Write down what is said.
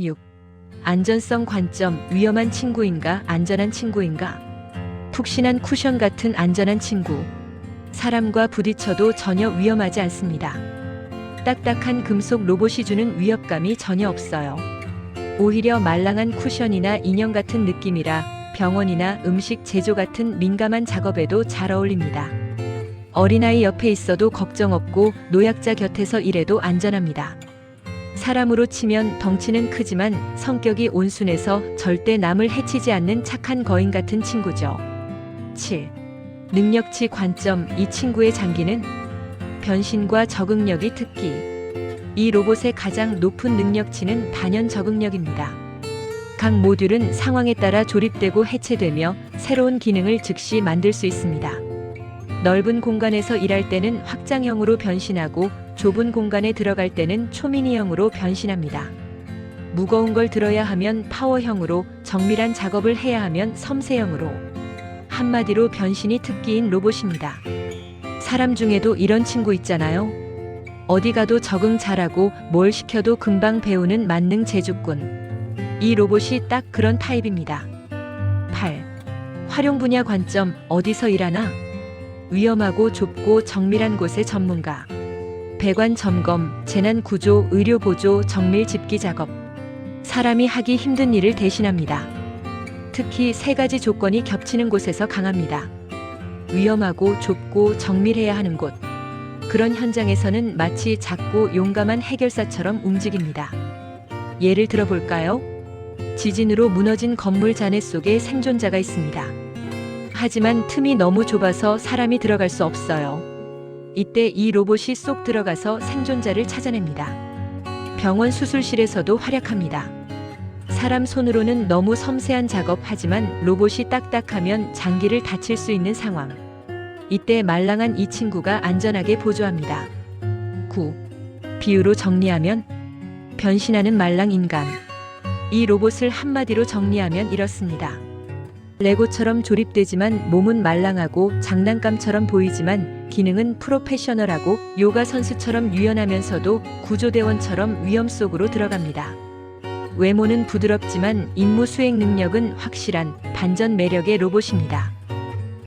6. 안전성 관점 위험한 친구인가 안전한 친구인가 푹신한 쿠션 같은 안전한 친구 사람과 부딪혀도 전혀 위험하지 않습니다. 딱딱한 금속 로봇이 주는 위협감이 전혀 없어요. 오히려 말랑한 쿠션이나 인형 같은 느낌이라 병원이나 음식 제조 같은 민감한 작업에도 잘 어울립니다. 어린아이 옆에 있어도 걱정 없고 노약자 곁에서 일해도 안전합니다. 사람으로 치면 덩치는 크지만 성격이 온순해서 절대 남을 해치지 않는 착한 거인 같은 친구죠. 7. 능력치 관점 이 친구의 장기는 변신과 적응력이 특기. 이 로봇의 가장 높은 능력치는 단연 적응력입니다. 각 모듈은 상황에 따라 조립되고 해체되며 새로운 기능을 즉시 만들 수 있습니다. 넓은 공간에서 일할 때는 확장형으로 변신하고 좁은 공간에 들어갈 때는 초미니형으로 변신합니다. 무거운 걸 들어야 하면 파워형으로, 정밀한 작업을 해야 하면 섬세형으로. 한마디로 변신이 특기인 로봇입니다. 사람 중에도 이런 친구 있잖아요. 어디 가도 적응 잘하고 뭘 시켜도 금방 배우는 만능 제주꾼. 이 로봇이 딱 그런 타입입니다. 8. 활용 분야 관점 어디서 일하나? 위험하고 좁고 정밀한 곳의 전문가. 배관 점검, 재난 구조, 의료 보조, 정밀 집기 작업. 사람이 하기 힘든 일을 대신합니다. 특히 세 가지 조건이 겹치는 곳에서 강합니다. 위험하고 좁고 정밀해야 하는 곳. 그런 현장에서는 마치 작고 용감한 해결사처럼 움직입니다. 예를 들어볼까요? 지진으로 무너진 건물 잔해 속에 생존자가 있습니다. 하지만 틈이 너무 좁아서 사람이 들어갈 수 없어요. 이때 이 로봇이 쏙 들어가서 생존자를 찾아냅니다. 병원 수술실에서도 활약합니다. 사람 손으로는 너무 섬세한 작업 하지만 로봇이 딱딱하면 장기를 다칠 수 있는 상황. 이때 말랑한 이 친구가 안전하게 보조합니다. 9. 비유로 정리하면 변신하는 말랑 인간. 이 로봇을 한마디로 정리하면 이렇습니다. 레고처럼 조립되지만 몸은 말랑하고 장난감처럼 보이지만 기능은 프로페셔널하고 요가 선수처럼 유연하면서도 구조대원처럼 위험 속으로 들어갑니다. 외모는 부드럽지만 임무 수행 능력은 확실한 반전 매력의 로봇입니다.